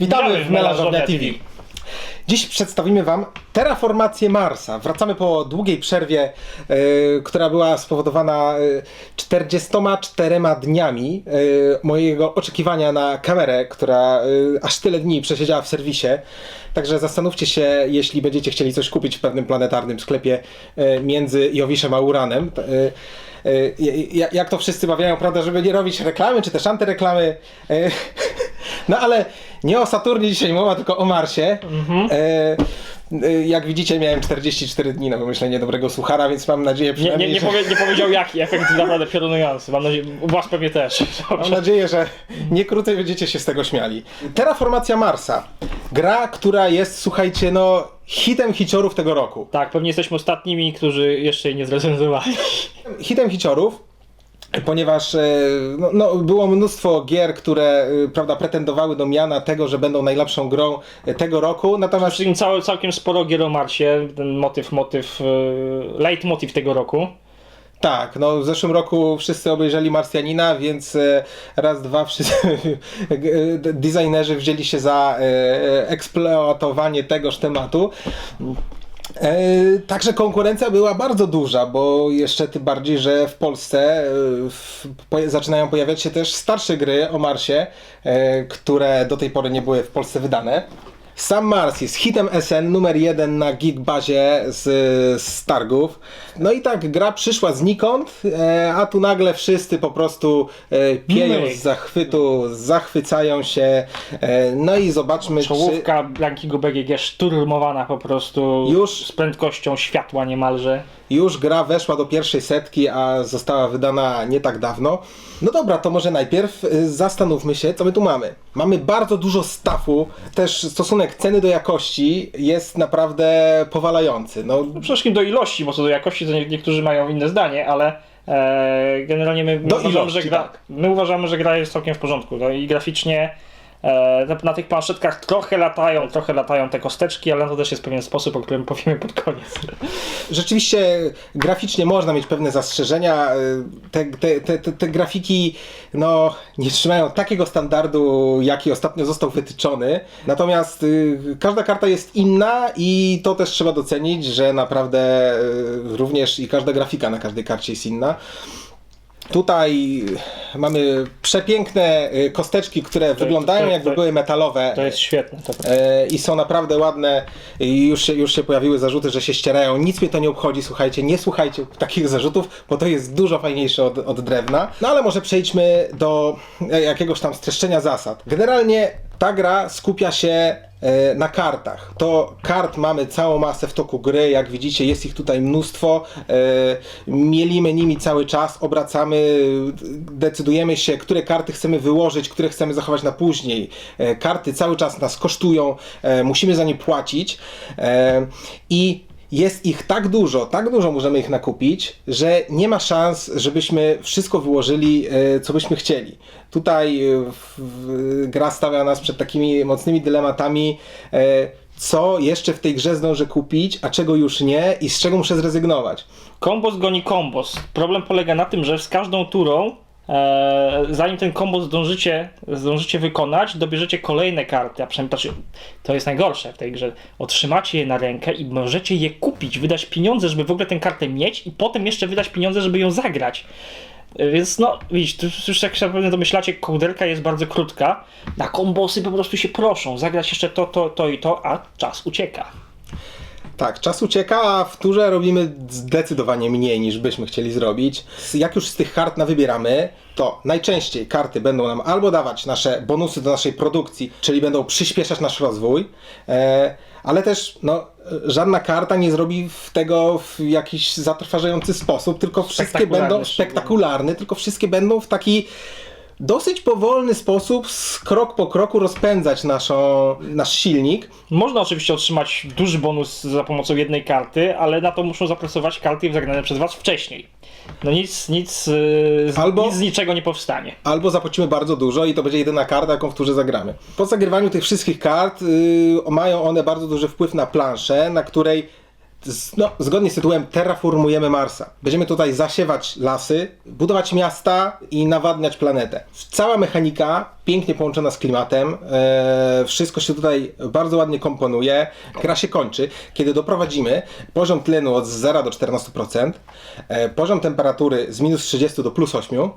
Witamy w Melanżownia TV. Dziś przedstawimy Wam terraformację Marsa. Wracamy po długiej przerwie, e, która była spowodowana e, 44 dniami e, mojego oczekiwania na kamerę, która e, aż tyle dni przesiedziała w serwisie. Także zastanówcie się, jeśli będziecie chcieli coś kupić w pewnym planetarnym sklepie e, między Jowiszem a Uranem. E, e, ja- jak to wszyscy bawiają, prawda, żeby nie robić reklamy, czy też antyreklamy. E, No ale nie o Saturnie dzisiaj mowa, tylko o Marsie. E, e, jak widzicie, miałem 44 dni na wymyślenie dobrego suchara, więc mam nadzieję Nie, nie, przynajmniej, nie, że, powie, nie powiedział jaki, efekt naprawdę piorunujący. Mam nadzieję, u was pewnie też. mam Dobrze. nadzieję, że nie krócej będziecie się z tego śmiali. Terraformacja Marsa. Gra, która jest, słuchajcie, no hitem hiciorów tego roku. Tak, pewnie jesteśmy ostatnimi, którzy jeszcze jej nie zrecenzowali. hitem hiciorów, ponieważ e, no, no, było mnóstwo gier, które e, prawda, pretendowały do miana tego, że będą najlepszą grą e, tego roku, natomiast Czyli całe, całkiem sporo gier o Marsie, ten motyw, motyw, leitmotiv tego roku. tak, no w zeszłym roku wszyscy obejrzeli Marsjanina, więc raz, dwa wszyscy designerzy wzięli się za eksploatowanie tegoż tematu. E, Także konkurencja była bardzo duża, bo jeszcze tym bardziej, że w Polsce e, w, po, zaczynają pojawiać się też starsze gry o Marsie, e, które do tej pory nie były w Polsce wydane. Sam Mars jest hitem SN numer jeden na Geekbazie z, z targów. No i tak, gra przyszła znikąd, e, a tu nagle wszyscy po prostu e, pieją z zachwytu, zachwycają się. E, no i zobaczmy, czy... Czołówka rankingu BGG szturmowana po prostu Już. z prędkością światła niemalże. Już gra weszła do pierwszej setki, a została wydana nie tak dawno. No dobra, to może najpierw y, zastanówmy się, co my tu mamy. Mamy bardzo dużo stafu, też stosunek ceny do jakości jest naprawdę powalający. No, No przede wszystkim do ilości, bo co do jakości to nie, niektórzy mają inne zdanie, ale e, generalnie my, my, uważamy, ilości, że gra, tak. my uważamy, że gra jest całkiem w porządku. No i graficznie na, na tych planszetkach trochę latają, trochę latają te kosteczki, ale to też jest pewien sposób, o którym powiemy pod koniec. rzeczywiście graficznie można mieć pewne zastrzeżenia. Te, te, te, te, te grafiki no, nie trzymają takiego standardu, jaki ostatnio został wytyczony. Natomiast y, każda karta jest inna i to też trzeba docenić, że naprawdę y, również i każda grafika na każdej karcie jest inna. Tutaj mamy przepiękne y, kosteczki, które wyglądają to- jakby to- były metalowe. To jest świetne. To, E, i są naprawdę ładne i już się, już się pojawiły zarzuty, że się ścierają. Nic mnie to nie obchodzi, słuchajcie, nie słuchajcie takich zarzutów, bo to jest dużo fajniejsze od, od drewna. No ale może przejdźmy do e, jakiegoś tam streszczenia zasad. Generalnie ta gra skupia się na kartach. To kart mamy całą masę w toku gry, jak widzicie jest ich tutaj mnóstwo. E, Mielimy nimi cały czas, obracamy, decydujemy się, które karty chcemy wyłożyć, które chcemy zachować na później. E, Karty cały czas nas kosztują, e, musimy za nie płacić e, i jest ich tak dużo, tak dużo możemy ich nakupić, że nie ma szans, żebyśmy wszystko wyłożyli, e, co byśmy chcieli. Tutaj e, gra stawia nas przed takimi mocnymi dylematami, e, co jeszcze w tej grze zdążę kupić, a czego już nie i z czego muszę zrezygnować. Kombos goni kombos. Problem polega na tym, że z każdą turą, zanim ten kombos zdążycie, zdążycie wykonać, dobierzecie kolejne karty. A przynajmniej znaczy, to jest najgorsze w tej grze. Otrzymacie je na rękę i możecie je kupić, wydać pieniądze, żeby w ogóle tę kartę mieć, i potem jeszcze wydać pieniądze, żeby ją zagrać. E, Więc no, widzisz, tu już jak się pewnie domyślacie, kołderka jest bardzo krótka, na kombosy po prostu się proszą, zagrać jeszcze to, to, to i to, a czas ucieka. Tak, czas ucieka, a w turze robimy zdecydowanie mniej niż byśmy chcieli zrobić. Jak już z tych kart nawybieramy, to najczęściej karty będą nam albo dawać nasze bonusy do naszej produkcji, czyli będą przyspieszać nasz rozwój, e, ale też no, żadna karta nie zrobi w tego w jakiś zatrważający sposób, tylko wszystkie będą spektakularny, tylko wszystkie będą w taki dosyć powolny sposób, z krok po kroku rozpędzać naszą, nasz silnik. Można oczywiście otrzymać duży bonus za pomocą jednej karty, ale na to muszą zapracować karty zagrane przez was wcześniej. No nic, nic, z, Albo- nic z niczego nie powstanie. Albo zapłacimy bardzo dużo i to będzie jedyna karta, jaką w turze zagramy. Po zagrywaniu tych wszystkich kart yy, mają one bardzo duży wpływ na planszę, na której no, zgodnie z tytułem terraformujemy Marsa. Będziemy tutaj zasiewać lasy, budować miasta i nawadniać planetę. Cała mechanika pięknie połączona z klimatem, e, wszystko się tutaj bardzo ładnie komponuje. Gra się kończy, kiedy doprowadzimy poziom tlenu od 0 do 14%, e, poziom temperatury z minus 30 do plus 8,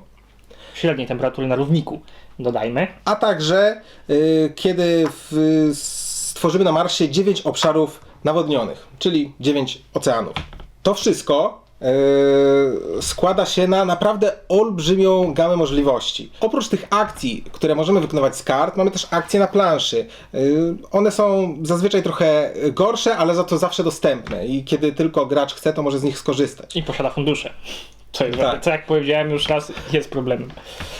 Średniej temperatury na równiku dodajmy. a także y, kiedy w, stworzymy na Marsie 9 obszarów nawodnionych, czyli 9 oceanów. To wszystko y, składa się na naprawdę olbrzymią gamę możliwości. Oprócz tych akcji, które możemy wykonywać z kart, mamy też akcje na planszy. Y, one są zazwyczaj trochę gorsze, ale za to zawsze dostępne i kiedy tylko gracz chce, to może z nich skorzystać. I posiada fundusze. To, jest, Tak. co jak powiedziałem już raz, jest problemem.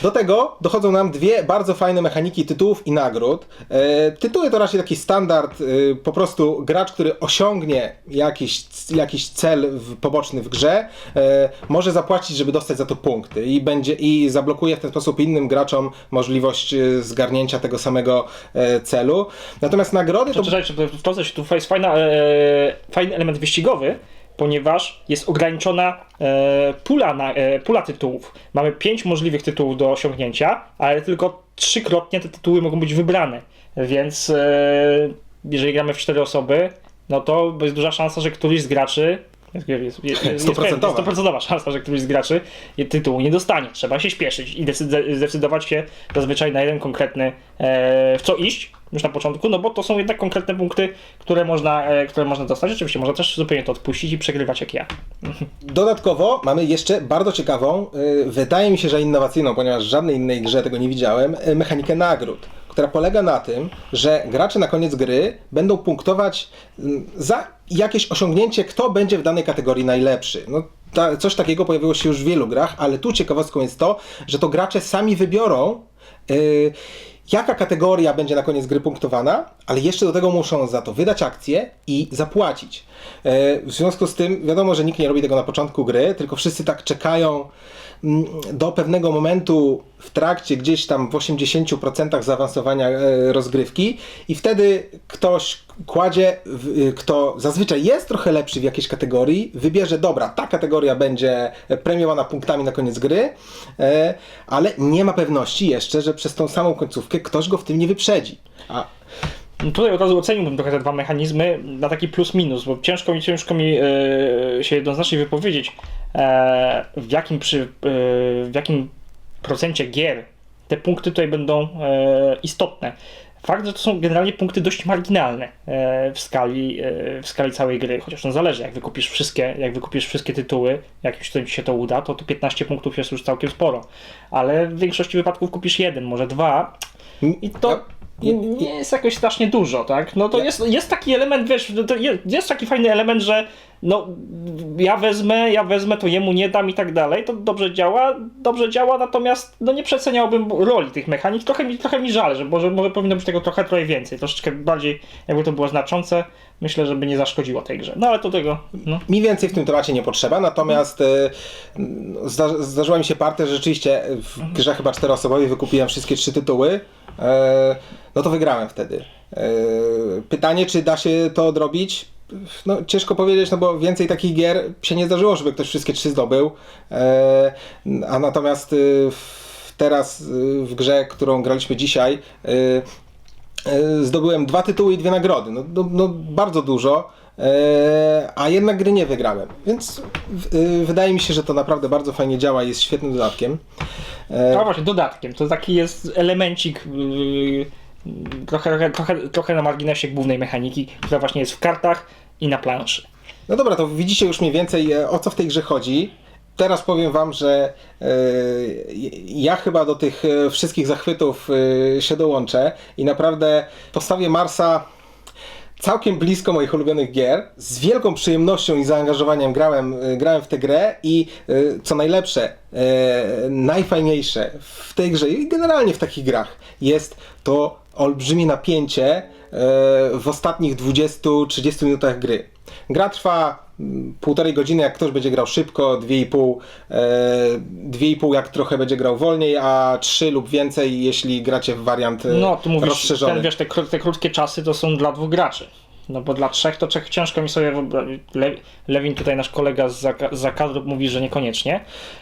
Do tego dochodzą nam dwie bardzo fajne mechaniki tytułów i nagród. E, tytuły to raczej taki standard, e, po prostu gracz, który osiągnie jakiś, jakiś cel w, poboczny w grze, e, może zapłacić, żeby dostać za to punkty i będzie i zablokuje w ten sposób innym graczom możliwość e, zgarnięcia tego samego e, celu. Natomiast nagrody to że w procesie tu jest e, fajny element wyścigowy, ponieważ jest ograniczona e, pula, na, e, pula tytułów. Mamy pięć możliwych tytułów do osiągnięcia, ale tylko trzykrotnie te tytuły mogą być wybrane. Więc e, jeżeli gramy w cztery osoby, no to jest duża szansa, że któryś z graczy jest, jest, jest, jest, Stuprocentowa. jest procentowa szansa, że któryś z graczy tytułu nie dostanie. Trzeba się śpieszyć i decyd- zdecydować się zazwyczaj na jeden konkretny, e, w co iść już na początku, no bo to są jednak konkretne punkty, które można, e, które można dostać. Oczywiście można też zupełnie to odpuścić i przegrywać jak ja. Dodatkowo mamy jeszcze bardzo ciekawą, y, wydaje mi się, że innowacyjną, ponieważ w żadnej innej grze tego nie widziałem, y, mechanikę nagród, która polega na tym, że gracze na koniec gry będą punktować za jakieś osiągnięcie, kto będzie w danej kategorii najlepszy. No, ta, coś takiego pojawiło się już w wielu grach, ale tu ciekawostką jest to, że to gracze sami wybiorą y, jaka kategoria będzie na koniec gry punktowana, ale jeszcze do tego muszą za to wydać akcję i zapłacić. E, W związku z tym wiadomo, że nikt nie robi tego na początku gry, tylko wszyscy tak czekają mm, do pewnego momentu w trakcie gdzieś tam w 80% zaawansowania e, rozgrywki i wtedy ktoś kładzie, y, kto zazwyczaj jest trochę lepszy w jakiejś kategorii, wybierze, dobra, ta kategoria będzie premiowana punktami na koniec gry, e, ale nie ma pewności jeszcze, że przez tą samą końcówkę ktoś go w tym nie wyprzedzi. A Tutaj od razu oceniłbym trochę te dwa mechanizmy na taki plus minus, bo ciężko mi, ciężko mi e, się jednoznacznie wypowiedzieć, e, w, jakim przy, e, w jakim procencie gier te punkty tutaj będą e, istotne. Fakt, że to są generalnie punkty dość marginalne w, skali, w skali całej gry, chociaż to zależy, jak wykupisz wszystkie, jak wykupisz wszystkie tytuły, jak już ci się to uda, to, to 15 punktów jest już całkiem sporo, ale w większości wypadków kupisz jeden, może dwa i to Nie, jest jakoś strasznie dużo, tak? No to Ja- jest, jest taki element, wiesz, jest taki fajny element, że no ja wezmę, ja wezmę, to jemu nie dam i tak dalej, to dobrze działa, dobrze działa, natomiast no nie przeceniałbym roli tych mechanik, trochę mi, trochę mi żal, że może, może powinno być tego trochę, trochę więcej, troszeczkę bardziej, jakby to było znaczące, myślę, żeby nie zaszkodziło tej grze. No ale to tego, no. Mi więcej w tym temacie nie potrzeba, natomiast zda, zdarzyła mi się partia, że rzeczywiście w grze chyba czteroosobowej wykupiłem wszystkie trzy tytuły, no to wygrałem wtedy. E, pytanie, czy da się to odrobić? No, ciężko powiedzieć, no bo więcej takich gier się nie zdarzyło, żeby ktoś wszystkie trzy zdobył, e, a natomiast e, w- teraz e, w grze, którą graliśmy dzisiaj, e, E, zdobyłem dwa tytuły i dwie nagrody. No, no, no bardzo dużo, e, a jednak gry nie wygrałem. Więc e, wydaje mi się, że to naprawdę bardzo fajnie działa i jest świetnym dodatkiem. E, No właśnie, dodatkiem, to taki jest elemencik yy, trochę, trochę, trochę, trochę na marginesie głównej mechaniki, która właśnie jest w kartach i na planszy. No dobra, to widzicie już mniej więcej e, o co w tej grze chodzi. Teraz powiem wam, że e, ja chyba do tych e, wszystkich zachwytów e, się dołączę i naprawdę postawię Marsa całkiem blisko moich ulubionych gier. Z wielką przyjemnością i zaangażowaniem grałem, e, grałem w tę grę i e, co najlepsze, e, najfajniejsze w tej grze i generalnie w takich grach jest to olbrzymie napięcie w ostatnich 20-30 minutach gry. Gra trwa półtorej godziny, jak ktoś będzie grał szybko, 2,5, e, 2,5 jak trochę będzie grał wolniej, a 3 lub więcej, jeśli gracie w wariant e, No, tu mówisz, rozszerzony. ten, wiesz, te, te krótkie czasy to są dla dwóch graczy. No bo dla trzech to trzech ciężko mi sobie wyobrazić. Le, Lewin tutaj nasz kolega z zaka- z zakadru mówi, że niekoniecznie.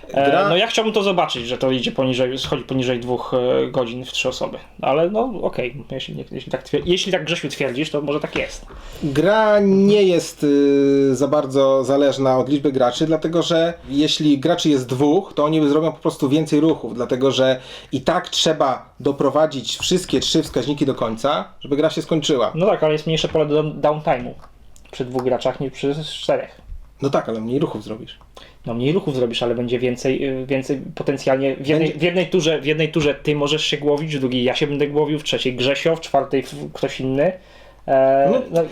E, Gra- No ja chciałbym to zobaczyć, że to idzie poniżej, schodzi poniżej dwóch e, godzin w trzy osoby. Ale no okej, jeśli, nie- jeśli, tak jeśli tak Grzesiu twierdzisz, to może tak jest. Gra nie jest y, za bardzo zależna od liczby graczy, dlatego że jeśli graczy jest dwóch, to oni zrobią po prostu więcej ruchów, dlatego że i tak trzeba doprowadzić wszystkie trzy wskaźniki do końca, żeby gra się skończyła. No tak, ale jest mniejsze pole do downtime'u przy dwóch graczach niż przy czterech. No tak, ale mniej ruchów zrobisz. No mniej ruchów zrobisz, ale będzie więcej, y, więcej potencjalnie. W jednej, Będzie- w, jednej turze, w jednej turze ty możesz się głowić, w drugiej ja się będę głowił, w trzeciej Grzesio, w czwartej ktoś inny. E, No. no,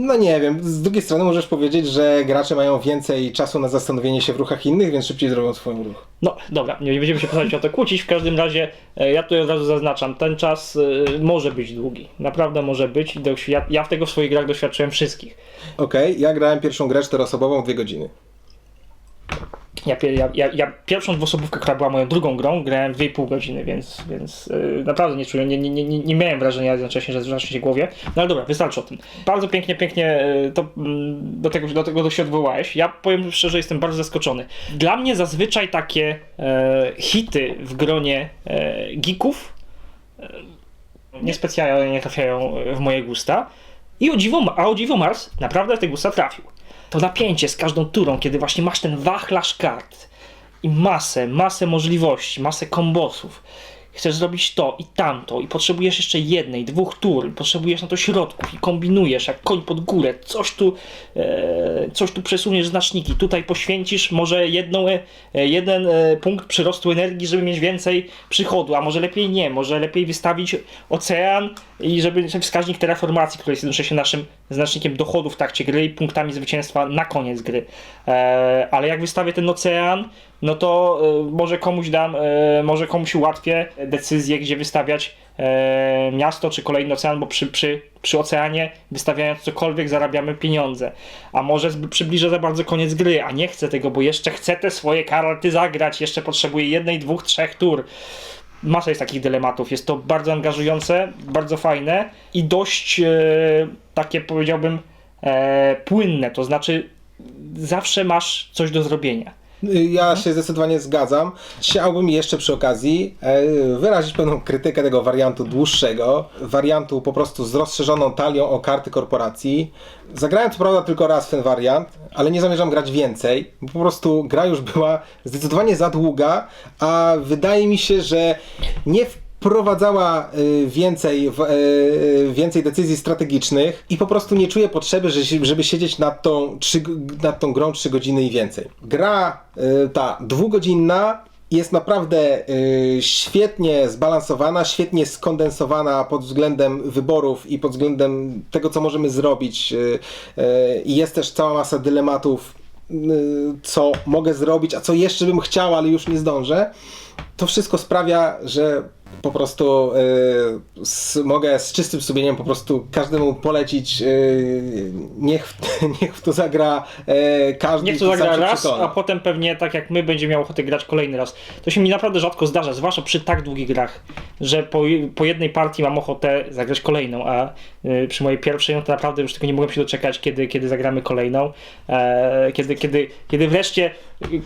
No nie wiem, z drugiej strony możesz powiedzieć, że gracze mają więcej czasu na zastanowienie się w ruchach innych, więc szybciej zrobią swoją ruch. no dobra, nie będziemy się postarać o to kłócić. W każdym razie e, ja tutaj od razu zaznaczam, ten czas e, może być długi. Naprawdę może być. i Ja, ja w tego w swoich grach doświadczyłem wszystkich. Okej, ja grałem pierwszą grę czteroosobową dwie godziny. Ja, ja, ja, ja pierwszą dwuosobówkę, która była moją drugą grą, grałem 2,5 godziny, więc, więc yy, naprawdę nie czułem, nie, nie, nie, nie miałem wrażenia jednocześnie, że zacznie się głowie. No ale dobra, wystarczy o tym. Bardzo pięknie, pięknie yy, to, mm, do, tego, do tego się odwołałeś. Ja powiem szczerze, jestem bardzo zaskoczony. Dla mnie zazwyczaj takie e, hity w gronie e, geeków e, niespecjalnie nie trafiają w moje gusta. I o dziwo, a o dziwo Mars naprawdę w te gusta trafił. To napięcie z każdą turą, kiedy właśnie masz ten wachlarz kart i masę, masę możliwości, masę kombosów. Chcesz zrobić to i tamto i potrzebujesz jeszcze jednej, dwóch tur, potrzebujesz na to środków i kombinujesz jak koń pod górę, coś tu, e, coś tu przesuniesz znaczniki, tutaj poświęcisz może jedną, e, jeden e, punkt przyrostu energii, żeby mieć więcej przychodu, a może lepiej nie, może lepiej wystawić ocean i żeby wskaźnik terraformacji, który jest jednocześnie naszym znacznikiem dochodu w trakcie gry i punktami zwycięstwa na koniec gry. E, ale jak wystawię ten ocean, no to e, może komuś dam, e, może komuś ułatwię decyzję, gdzie wystawiać e, miasto czy kolejny ocean, bo przy, przy, przy oceanie wystawiając cokolwiek zarabiamy pieniądze. A może przybliżę za bardzo koniec gry, a nie chcę tego, bo jeszcze chcę te swoje karty zagrać, jeszcze potrzebuję jednej, dwóch, trzech tur. Masa jest takich dylematów. Jest to bardzo angażujące, bardzo fajne i dość e, takie powiedziałbym e, płynne. To znaczy zawsze masz coś do zrobienia. Ja się zdecydowanie zgadzam. Chciałbym jeszcze przy okazji e, wyrazić pewną krytykę tego wariantu dłuższego, wariantu po prostu z rozszerzoną talią o karty korporacji. Zagrałem co prawda tylko raz w ten wariant, ale nie zamierzam grać więcej, bo po prostu gra już była zdecydowanie za długa, a wydaje mi się, że nie wprowadzała y, więcej, w- y, więcej decyzji strategicznych i po prostu nie czuję potrzeby, żeby siedzieć nad tą, nad tą grą 3 godziny i więcej. Gra y, ta dwugodzinna jest naprawdę y, świetnie zbalansowana, świetnie skondensowana pod względem wyborów i pod względem tego, co możemy zrobić. y, y, jest też cała masa dylematów, y, co mogę zrobić, a co jeszcze bym chciał, ale już nie zdążę. To wszystko sprawia, że po prostu y, z, mogę z czystym sumieniem po prostu każdemu polecić, y, niech, niech w to zagra y, każdy. Niech to zagra raz, a potem pewnie tak jak my będzie miał ochotę grać kolejny raz. To się mi naprawdę rzadko zdarza, zwłaszcza przy tak długich grach, że po, po jednej partii mam ochotę zagrać kolejną, a y, przy mojej pierwszej no to naprawdę już tylko nie mogłem się doczekać, kiedy, kiedy zagramy kolejną. E, kiedy, kiedy, kiedy wreszcie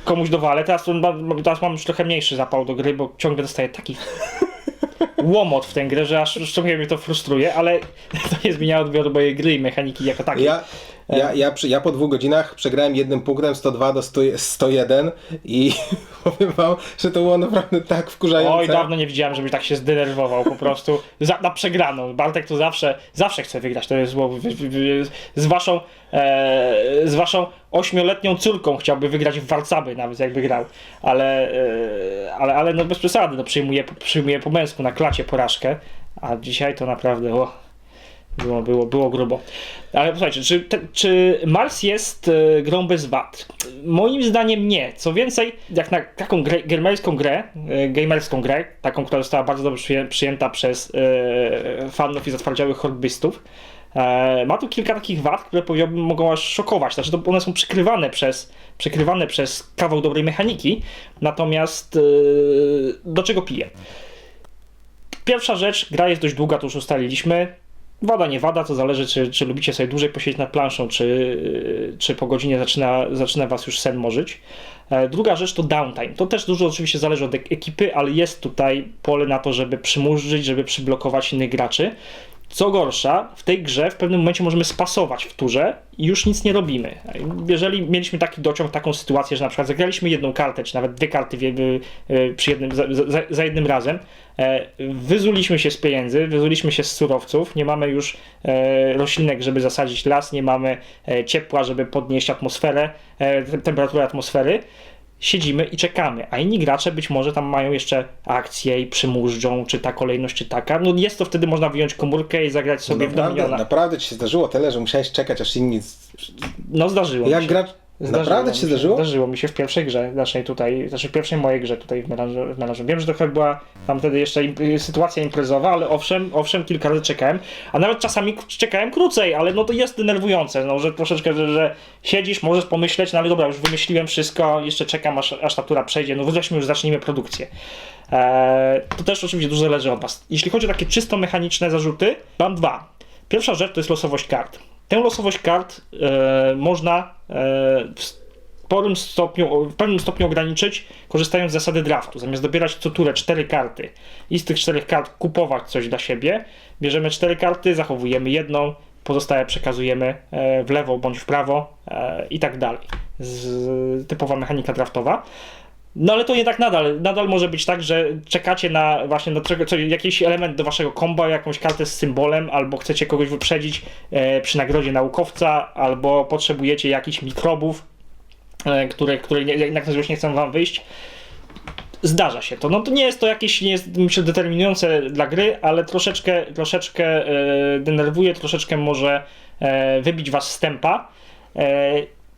komuś dowalę. Teraz, teraz mam już trochę mniejszy zapał do gry, bo ciągle dostaję taki łomot w tę grę, że aż trochę mnie to frustruje, ale to nie zmienia odbioru mojej gry i mechaniki jako takiej. Ja, ja, ja, przy, ja po dwóch godzinach przegrałem jednym punktem 102 do 100, 101 i powiem wam, że to było naprawdę tak wkurzające. Oj, dawno nie widziałem, żebyś tak się zdenerwował po prostu za, na przegraną. Bartek to zawsze, zawsze chce wygrać. To jest zło- z waszą, e, z waszą ośmioletnią córką chciałby wygrać w Warcaby nawet jakby grał. Ale, e, ale, ale no bez przesady, no przyjmuje, przyjmuje po męsku na klacie porażkę. A dzisiaj to naprawdę, o, było, było, było grubo. Ale słuchajcie, czy, te, czy Mars jest e, grą bez wad? Moim zdaniem nie. Co więcej, jak na taką grę, gamerską grę, e, gamerską grę, taką, która została bardzo dobrze przyję, przyjęta przez e, fanów i zatwardziałych hobbystów, e, ma tu kilka takich wad, które powiedziałbym mogą aż szokować. Znaczy, to one są przykrywane przez, przykrywane przez kawał dobrej mechaniki, natomiast e, do czego piję? Pierwsza rzecz, gra jest dość długa, to już ustaliliśmy Wada, nie wada, to zależy, czy, czy lubicie sobie dłużej posiedzieć nad planszą, czy, czy po godzinie zaczyna, zaczyna was już sen morzyć. E, Druga rzecz to downtime. To też dużo oczywiście zależy od ek- ekipy, ale jest tutaj pole na to, żeby przymurzyć, żeby przyblokować innych graczy. Co gorsza, w tej grze w pewnym momencie możemy spasować w turze i już nic nie robimy. Jeżeli mieliśmy taki dociąg, taką sytuację, że na przykład zagraliśmy jedną kartę, czy nawet dwie karty przy jednym, za, za, jednym razem, wyzuliśmy się z pieniędzy, wyzuliśmy się z surowców, nie mamy już e, roślinek, żeby zasadzić las, nie mamy e, ciepła, żeby podnieść atmosferę, e, te- temperaturę atmosfery, siedzimy i czekamy, a inni gracze być może tam mają jeszcze akcje i przymużdżą, czy ta kolejność, czy taka. No jest to wtedy można wyjąć komórkę i zagrać sobie w Naprawdę, Dominiona. naprawdę ci się zdarzyło tyle, że musiałeś czekać, aż inni... No zdarzyło Jak mi się. gracz... Zdarzyło Naprawdę mi ci się zdarzyło? Zdarzyło mi się w pierwszej grze, naszej tutaj, znaczy w pierwszej mojej grze tutaj w melanżu. W melanżu. Wiem, że to chyba była tam wtedy jeszcze im, sytuacja imprezowa, ale owszem, owszem, kilka razy czekałem, a nawet czasami czekałem krócej, ale no to jest denerwujące, no, że troszeczkę, że, że siedzisz, możesz pomyśleć, no ale dobra, już wymyśliłem wszystko, jeszcze czekam, aż, aż ta tura przejdzie, no weźmy już zacznijmy produkcję. Eee, to też oczywiście dużo zależy od Was. Jeśli chodzi o takie czysto mechaniczne zarzuty, mam dwa. Pierwsza rzecz to jest losowość kart. Tę losowość kart e, można e, w sporym stopniu, w pewnym stopniu ograniczyć, korzystając z zasady draftu. Zamiast dobierać co turę cztery karty i z tych czterech kart kupować coś dla siebie, bierzemy cztery karty, zachowujemy jedną, pozostałe przekazujemy e, w lewo bądź w prawo e, i tak dalej. Z, typowa mechanika draftowa. No ale to jednak nadal, nadal może być tak, że czekacie na właśnie na czego, co, jakiś element do waszego komba, jakąś kartę z symbolem, albo chcecie kogoś wyprzedzić e, przy nagrodzie naukowca, albo potrzebujecie jakichś mikrobów, e, które, które nie, na nie chcą wam wyjść. Zdarza się to. No to nie jest to jakieś, nie jest myślę determinujące dla gry, ale troszeczkę, troszeczkę e, denerwuje, troszeczkę może e, wybić was z tempa. E,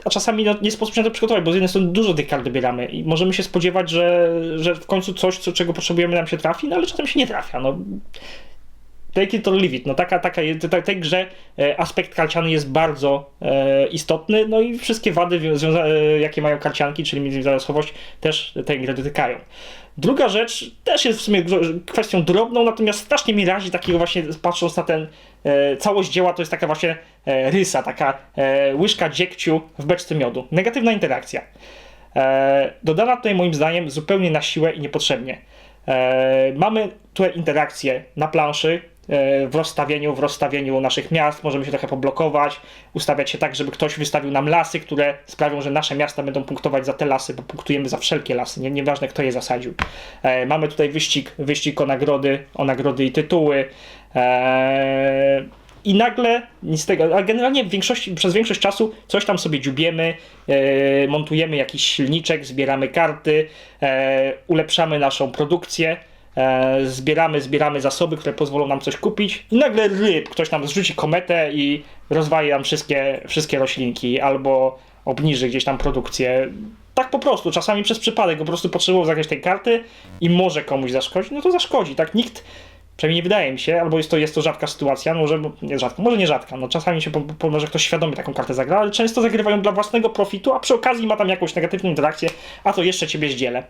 a czasami no, nie sposób się na to przygotować, bo z jednej strony dużo tych kart dobieramy i możemy się spodziewać, że, że w końcu coś, co, czego potrzebujemy nam się trafi, no ale czasem się nie trafia. No. Take it or leave it. No taka, taka, ta- tej grze e, aspekt karciany jest bardzo e, istotny, no i wszystkie wady, e, jakie mają karcianki, czyli między innymi zasobowość, też tej gry dotykają. Druga rzecz też jest w sumie kwestią drobną, natomiast strasznie mi razi takiego właśnie, patrząc na ten całość dzieła, to jest taka właśnie e, rysa, taka e, łyżka dziegciu w beczce miodu. Negatywna interakcja. E, dodana tutaj moim zdaniem zupełnie na siłę i niepotrzebnie. E, mamy tutaj interakcje na planszy, e, w rozstawieniu, w rozstawieniu naszych miast, możemy się trochę poblokować, ustawiać się tak, żeby ktoś wystawił nam lasy, które sprawią, że nasze miasta będą punktować za te lasy, bo punktujemy za wszelkie lasy, nie, nieważne kto je zasadził. E, mamy tutaj wyścig, wyścig o nagrody, o nagrody i tytuły. E, i nagle nic tego, a generalnie przez większość czasu coś tam sobie dziubiemy, e, montujemy jakiś silniczek, zbieramy karty, e, ulepszamy naszą produkcję, e, zbieramy, zbieramy zasoby, które pozwolą nam coś kupić i nagle ryb, ktoś nam zrzuci kometę i rozwali nam wszystkie, wszystkie roślinki albo obniży gdzieś tam produkcję. Tak po prostu, czasami przez przypadek, po prostu potrzebował zagrać tej karty i może komuś zaszkodzić, no to zaszkodzi, tak? Nikt, Przynajmniej nie wydaje mi się, albo jest to, jest to rzadka sytuacja, może nie rzadka, może nie rzadka, no czasami się po, po, może ktoś świadomie taką kartę zagra, ale często zagrywają dla własnego profitu, a przy okazji ma tam jakąś negatywną interakcję, a to jeszcze ciebie zdzielę.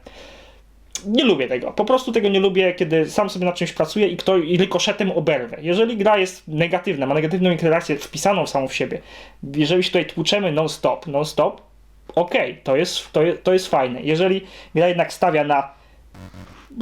Nie lubię tego, po prostu tego nie lubię, kiedy sam sobie nad czymś pracuję i ktoś i rykoszetem oberwę. Jeżeli gra jest negatywna, ma negatywną interakcję wpisaną samą w siebie, jeżeli się tutaj tłuczemy non-stop, non-stop, okej, to, jest, to, jest, to jest fajne. Jeżeli gra jednak stawia na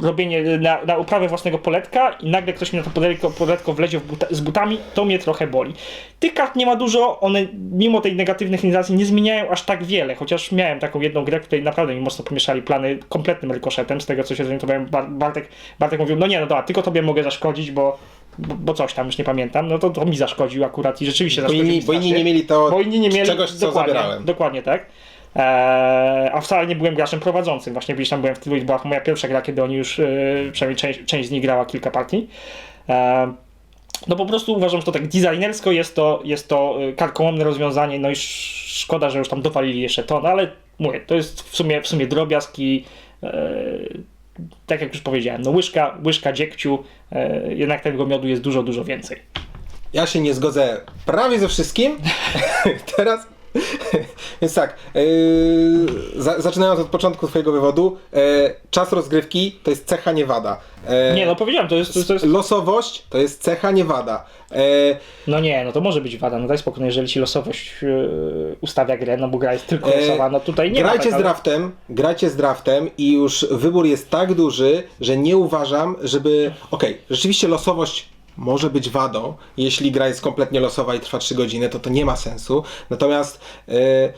robienie, na, na uprawę własnego poletka i nagle ktoś mi na to poletko, poletko wlezie buta, z butami, to mnie trochę boli. Tych kart nie ma dużo, one mimo tej negatywnych interakcji nie zmieniają aż tak wiele, chociaż miałem taką jedną grę, w której naprawdę mi mocno pomieszali plany kompletnym rykoszetem, z tego co się zorientowałem, Bar- Bartek, Bartek mówił, no nie, no dobra, tylko tobie mogę zaszkodzić, bo, bo, bo coś tam, już nie pamiętam, no to, to mi zaszkodził akurat i rzeczywiście Bo zaszkodził inni, bo inni nie mieli to Bo inni nie mieli czegoś, co dokładnie, zabierałem. Dokładnie tak. Eee, a wcale nie byłem graczem prowadzącym. Właśnie gdzieś tam byłem w tylu i była moja pierwsza gra, kiedy oni już, e, przynajmniej część, część z nich grała kilka partii. Eee, no po prostu uważam, że to tak designersko jest to, jest to e, karkołomne rozwiązanie, no i sz- szkoda, że już tam dowalili jeszcze to, no ale mówię, to jest w sumie, w sumie drobiazg i e, tak jak już powiedziałem, no łyżka, łyżka dziegciu, jednak tego miodu jest dużo, dużo więcej. Ja się nie zgodzę prawie ze wszystkim. Teraz Więc tak, yy, za, zaczynając od początku twojego wywodu, yy, czas rozgrywki to jest cecha, nie wada. Yy, Nie, no powiedziałem, to jest... To jest... Losowość to jest cecha, nie wada. No nie, no to może być wada, no daj spokój, no jeżeli ci losowość ustawia grę, no bo gra jest tylko E, losowa, no tutaj nie grajcie ma tak, z ale- draftem, grajcie z draftem i już wybór jest tak duży, że nie uważam, żeby. Okej, rzeczywiście losowość może być wadą. Jeśli gra jest kompletnie losowa i trwa 3 godziny, to to nie ma sensu. Natomiast e, e,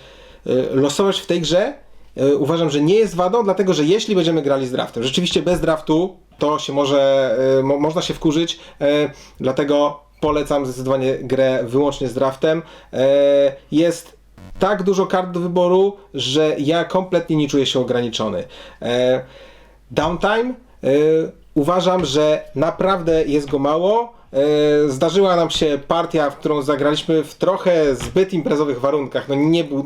losowość w tej grze e, uważam, że nie jest wadą, dlatego że jeśli będziemy grali z draftem, rzeczywiście bez draftu to się może, mo, można się wkurzyć, dlatego polecam zdecydowanie grę wyłącznie z draftem. Jest tak dużo kart do wyboru, że ja kompletnie nie czuję się ograniczony. Downtime uważam, że naprawdę jest go mało. E, zdarzyła nam się partia, w którą zagraliśmy w trochę zbyt imprezowych warunkach. No nie, był,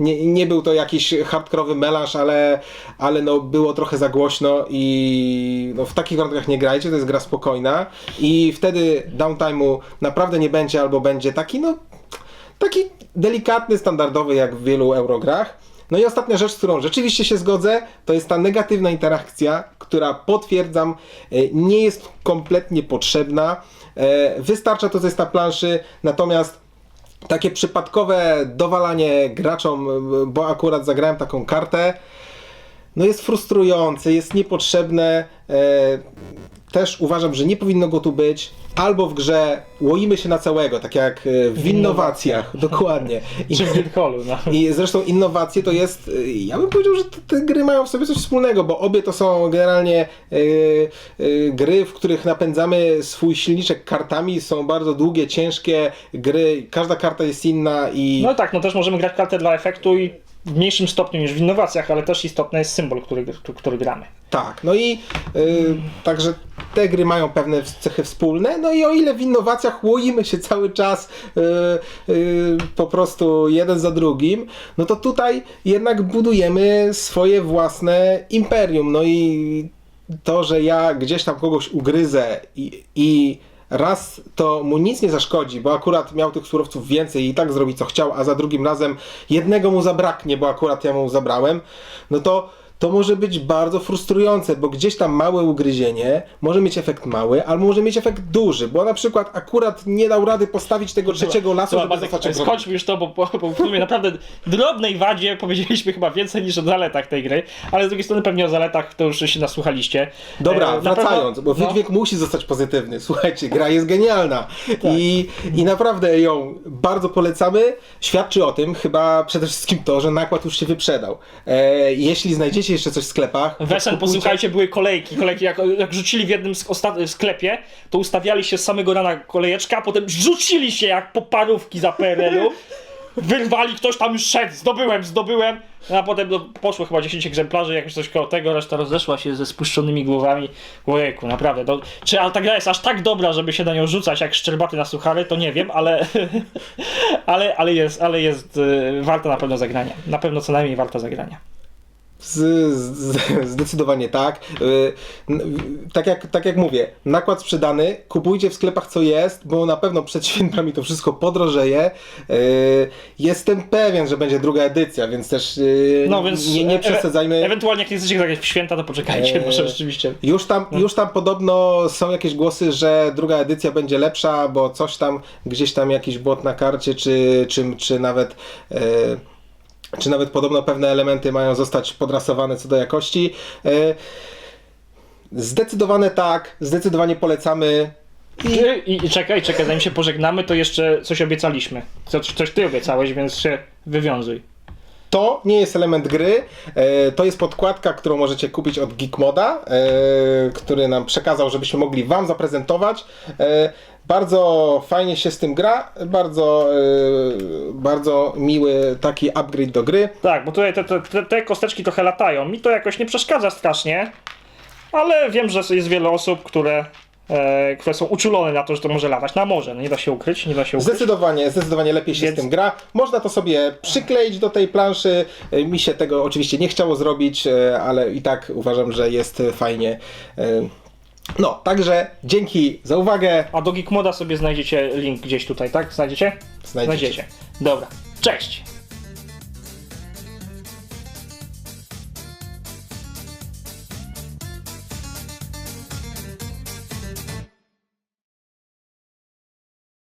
nie, nie, był to jakiś hardkorowy melanż, ale, ale no było trochę za głośno i no w takich warunkach nie grajcie, to jest gra spokojna i wtedy downtime'u naprawdę nie będzie albo będzie taki no taki delikatny, standardowy jak w wielu eurograch. No i ostatnia rzecz, z którą rzeczywiście się zgodzę, to jest ta negatywna interakcja, która potwierdzam, e, nie jest kompletnie potrzebna. E, Wystarcza to, co jest na planszy, natomiast takie przypadkowe dowalanie graczom, bo akurat zagrałem taką kartę, no jest frustrujące, jest niepotrzebne. E, też uważam, że nie powinno go tu być. Albo w grze łoimy się na całego, tak jak e, w innowacjach, dokładnie. I, Czy w Guildhallu, no. I zresztą innowacje to jest, e, ja bym powiedział, że te, te gry mają w sobie coś wspólnego, bo obie to są generalnie e, e, gry, w których napędzamy swój silniczek kartami, są bardzo długie, ciężkie gry, każda karta jest inna i... No tak, no też możemy grać kartę dla efektu i w mniejszym stopniu niż w innowacjach, ale też istotny jest symbol, który, który gramy. Tak, no i y, także te gry mają pewne cechy wspólne, no i o ile w innowacjach łoimy się cały czas y, y, po prostu jeden za drugim, no to tutaj jednak budujemy swoje własne imperium, no i to, że ja gdzieś tam kogoś ugryzę i, i raz to mu nic nie zaszkodzi, bo akurat miał tych surowców więcej i tak zrobi co chciał, a za drugim razem jednego mu zabraknie, bo akurat ja mu zabrałem, no to to może być bardzo frustrujące, bo gdzieś tam małe ugryzienie może mieć efekt mały, albo może mieć efekt duży, bo na przykład akurat nie dał rady postawić tego trzeciego lasu, Dobra, żeby Bartek, skończmy już to, bo, bo, bo w sumie naprawdę drobnej wadzie powiedzieliśmy chyba więcej niż o zaletach tej gry, ale z drugiej strony pewnie o zaletach to już się nasłuchaliście. Dobra, E, wracając, pewno- bo wydźwięk musi zostać pozytywny. Słuchajcie, gra jest genialna I, Tak. i naprawdę ją bardzo polecamy. Świadczy o tym chyba przede wszystkim to, że nakład już się wyprzedał. E, jeśli znajdziecie jeszcze coś w sklepach, Wesel, posłuchajcie, były kolejki. kolejki jak, jak rzucili w jednym osta- sklepie, to ustawiali się z samego rana kolejeczka, a potem rzucili się jak po parówki za PRL-u. Wyrwali, ktoś tam już szedł, zdobyłem, zdobyłem. A potem no, poszło chyba 10 egzemplarzy, jakoś coś koło tego, reszta rozeszła się ze spuszczonymi głowami. Ojejku, naprawdę. To, czy ale ta gra jest aż tak dobra, żeby się na nią rzucać jak szczerbaty na suchary, to nie wiem, ale, ale, ale jest, ale jest y, warta na pewno zagrania. Na pewno co najmniej warta zagrania. Zdecydowanie tak. Y, Tak jak, tak jak mówię, nakład sprzedany, kupujcie w sklepach co jest, bo na pewno przed świętami to wszystko podrożeje. Y, Jestem pewien, że będzie druga edycja, więc też y, No więc nie, nie e- przesadzajmy. Ewentualnie jak nie chcecie w święta, to poczekajcie, Eee, może rzeczywiście. Już tam, No. już tam podobno są jakieś głosy, że druga edycja będzie lepsza, bo coś tam, gdzieś tam jakiś błot na karcie, czy, czy, czy nawet. E, czy nawet podobno pewne elementy mają zostać podrasowane co do jakości. E, zdecydowane tak, zdecydowanie polecamy. I I, czekaj, czekaj, zanim się pożegnamy, to jeszcze coś obiecaliśmy. Coś, coś ty obiecałeś, więc się wywiązuj. To nie jest element gry, e, to jest podkładka, którą możecie kupić od Geekmoda, e, który nam przekazał, żebyśmy mogli Wam zaprezentować. Bardzo fajnie się z tym gra, bardzo, e, bardzo miły taki upgrade do gry. Tak, bo tutaj te, te, te, te kosteczki trochę latają. Mi to jakoś nie przeszkadza strasznie, ale wiem, że jest wiele osób, które, e, które są uczulone na to, że to może latać. Na morze, no nie da się ukryć, nie da się ukryć. Zdecydowanie, zdecydowanie lepiej się Więc- z tym gra. Można to sobie przykleić do tej planszy. E, Mi się tego oczywiście nie chciało zrobić, e, ale i tak uważam, że jest fajnie. No, także dzięki za uwagę. A do Geekmoda sobie znajdziecie link gdzieś tutaj, tak? Znajdziecie? Znajdziecie. Dobra. Cześć!